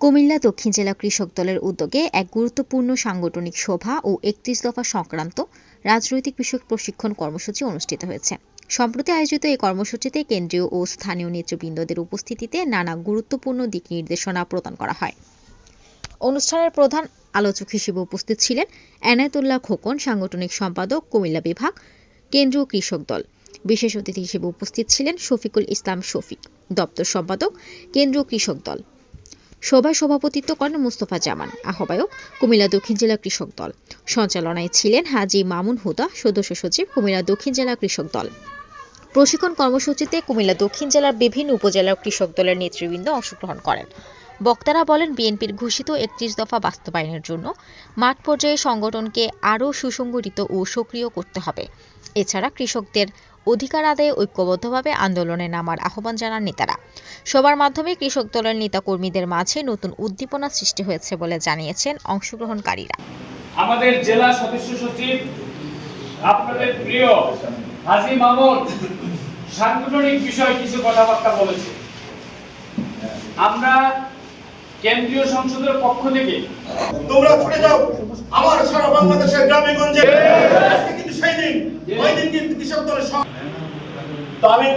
কুমিল্লা দক্ষিণ জেলা কৃষক দলের উদ্যোগে এক গুরুত্বপূর্ণ সাংগঠনিক সভা ও একত্রিশ দফা সংক্রান্ত রাজনৈতিক বিষয়ক প্রশিক্ষণ কর্মসূচি অনুষ্ঠিত হয়েছে। সম্প্রতি আয়োজিত এই কর্মসূচিতে কেন্দ্রীয় ও স্থানীয় নেতৃবৃন্দদের উপস্থিতিতে নানা গুরুত্বপূর্ণ দিক নির্দেশনা প্রদান করা হয়। অনুষ্ঠানের প্রধান আলোচক হিসেবে উপস্থিত ছিলেন এনায়েতুল্লাহ খোকন, সাংগঠনিক সম্পাদক, কুমিল্লা বিভাগ, কেন্দ্রীয় কৃষক দল। বিশেষ অতিথি হিসেবে উপস্থিত ছিলেন শফিকুল ইসলাম শফিক, দপ্তর সম্পাদক, কেন্দ্রীয় কৃষক দল। সভায় সভাপতিত্ব করেন মুস্তফা জামান, আহ্বায়ক কুমিল্লা দক্ষিণ জেলা কৃষক দল। সঞ্চালনায় ছিলেন হাজি মামুন হুদা, সদস্য সচিব কুমিল্লা দক্ষিণ জেলা কৃষক দল। প্রশিক্ষণ কর্মসূচিতে কুমিল্লা দক্ষিণ জেলার বিভিন্ন উপজেলার কৃষক দলের নেতৃবৃন্দ অংশগ্রহণ করেন। বক্তারা বলেন, বিএনপির ঘোষিত একত্রিশ দফা বাস্তবায়নের জন্য মাঠ পর্যায়ে সংগঠনকে আরও সুসংগঠিত ও সক্রিয় করতে হবে। এছাড়া কৃষকদের অধিকার আদায়ে ঐক্যবদ্ধভাবে আন্দোলনে নামার আহ্বান জানান নেতারা। সবার মাধ্যমে কৃষক দলের নেতাকর্মীদের মাঝে নতুন উদ্দীপনা সৃষ্টি হয়েছে বলে জানিয়েছেন অংশগ্রহণকারীরা। আমাদের জেলা সদস্য সচিব, আপনাদের প্রিয় হাজি মামুন সাংগঠনিক বিষয়ে কিছু কথাবার্তা বলেছে আমরা কেন্দ্রীয় সংসদের পক্ষ থেকে। তোমরা ছুটে যাও। আমার সারা বাংলাদেশের গ্রামে গঞ্জে কিন্তু সেই দিন। ওই দিন কিন্তু কৃষক দলের তো আমি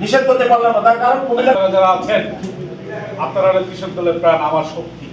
নিষেধ করতে পারলাম না। তার কারণ যারা আছেন আপনারা কৃষক দলের প্রাণ আমার শক্তি।